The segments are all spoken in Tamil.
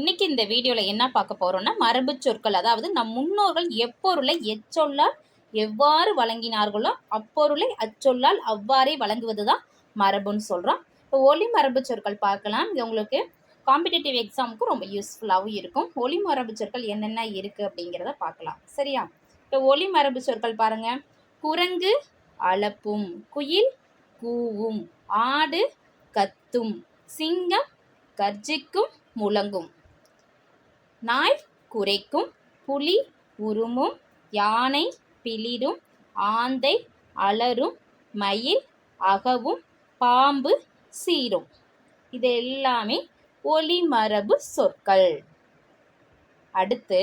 இன்னைக்கு இந்த வீடியோவில் என்ன பார்க்க போகிறோன்னா மரபு சொற்கள். அதாவது நம் முன்னோர்கள் எப்பொருளை எச்சொல்லால் எவ்வாறு வழங்கினார்களோ அப்பொருளை அச்சொல்லால் அவ்வாறே வழங்குவது தான் மரபுன்னு சொல்கிறோம் இப்போ ஒலி மரபு சொற்கள் பார்க்கலாம். இது உங்களுக்கு காம்படிட்டிவ் எக்ஸாமுக்கு ரொம்ப யூஸ்ஃபுல்லாகவும் இருக்கும். ஒலி மரபு சொற்கள் என்னென்ன இருக்குது அப்படிங்கிறத பார்க்கலாம். சரியா? இப்போ ஒலி மரபு சொற்கள் பாருங்கள் குரங்கு அளப்பும் குயில் கூவும் ஆடு கத்தும் சிங்கம் கர்ஜிக்கும் முழங்கும். நாய் குரைக்கும் புலி உருமும் யானை பிளிரும் ஆந்தை அலரும் மயில் அகவும் பாம்பு சீரும். இது எல்லாமே ஒலி மரபு சொற்கள். அடுத்து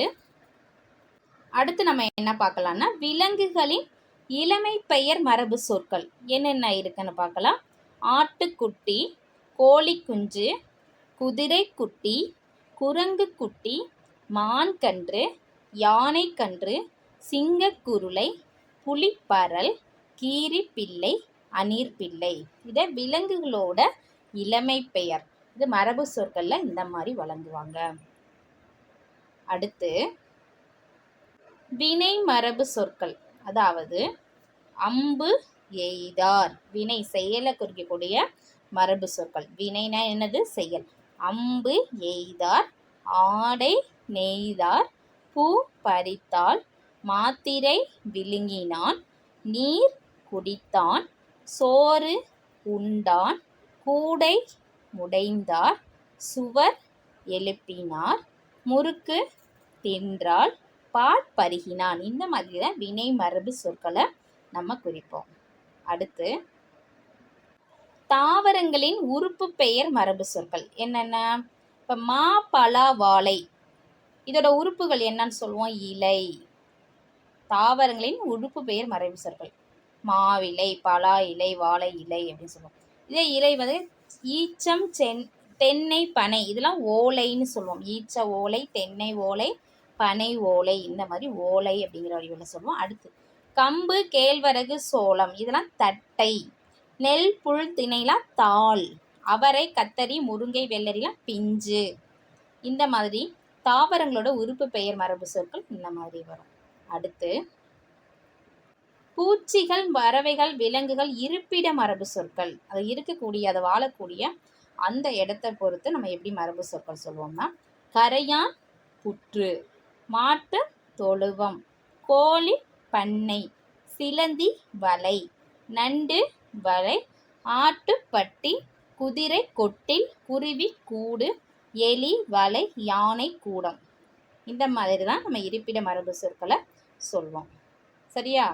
அடுத்து நம்ம என்ன பார்க்கலாம்னா விலங்குகளின் இளமை பெயர் மரபு சொற்கள். என்னென்ன இருக்குன்னு பார்க்கலாம். ஆட்டுக்குட்டி கோழி குஞ்சு குதிரை குட்டி குரங்கு குட்டி மான்கன்று யானைக்கன்று சிங்கக்குருளை புலிப்பரல் கீரிப்பிள்ளை அநீர்பிள்ளை இதை விலங்குகளோட இளமை பெயர். இது மரபு சொற்களில் இந்த மாதிரி வழங்குவாங்க. அடுத்து வினை மரபு சொற்கள். அதாவது அம்பு எய்தார். வினை செயலை குறிக்கக்கூடிய மரபு சொற்கள். வினைனா என்னது? செயல். அம்பு எய்தார் ஆடை நெய்தார் பூ பறித்தால் மாத்திரை விழுங்கினான் நீர் குடித்தான் சோறு உண்டான் கூடை முடைந்தார் சுவர் எழுப்பினார் முறுக்கு தின்றால் பால் பருகினான். இந்த மாதிரி தான் வினை மரபு சொற்களை நம்ம குறிப்போம். அடுத்து தாவரங்களின் உறுப்பு பெயர் மரபு சொற்கள். என்னென்ன? இப்போ மா பலா வாழை. இதோட உறுப்புகள் என்னன்னு சொல்லுவோம்? இலை. தாவரங்களின் உறுப்பு பெயர் மரபு சொற்கள். மாவிலை பலா இலை வாழை இலை அப்படின்னு சொல்லுவோம். இதே இலை வந்து ஈச்சம் சென் தென்னை பனை. இதெல்லாம் ஓலைன்னு சொல்லுவோம். ஈச்ச ஓலை தென்னை ஓலை பனை ஓலை. இந்த மாதிரி ஓலை அப்படிங்கிற வடிவில் சொல்லுவோம். அடுத்து கம்பு கேழ்வரகு சோளம். இதெல்லாம் தட்டை. நெல் புல் திணைலாம் தாள். அவரை கத்தரி முருங்கை வெள்ளரிலாம் பிஞ்சு. இந்த மாதிரி தாவரங்களோட உறுப்பு பெயர் மரபு சொற்கள் இந்த மாதிரி வரும். அடுத்து பூச்சிகள் பறவைகள் விலங்குகள் இருப்பிட மரபு சொற்கள். அது இருக்கக்கூடிய அது வாழக்கூடிய அந்த இடத்த பொறுத்து நம்ம எப்படி மரபு சொற்கள் சொல்லுவோம்னா கரையான் புற்று மாட்டு தொழுவம் கோழி பண்ணை சிலந்தி வலை நண்டு வலை ஆட்டுப்பட்டி குதிரை கொட்டில் குருவி கூடு எலி வலை யானை கூடம். இந்த மாதிரி தான் நம்ம இருப்பிட மரபு சொற்களை சொல்வோம். சரியா?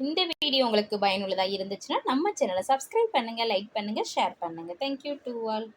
இந்த வீடியோ உங்களுக்கு பயனுள்ளதாக இருந்துச்சுன்னா நம்ம சேனலை சப்ஸ்கிரைப் பண்ணுங்கள் லைக் பண்ணுங்கள் ஷேர் பண்ணுங்கள் தேங்க்யூ டு ஆல்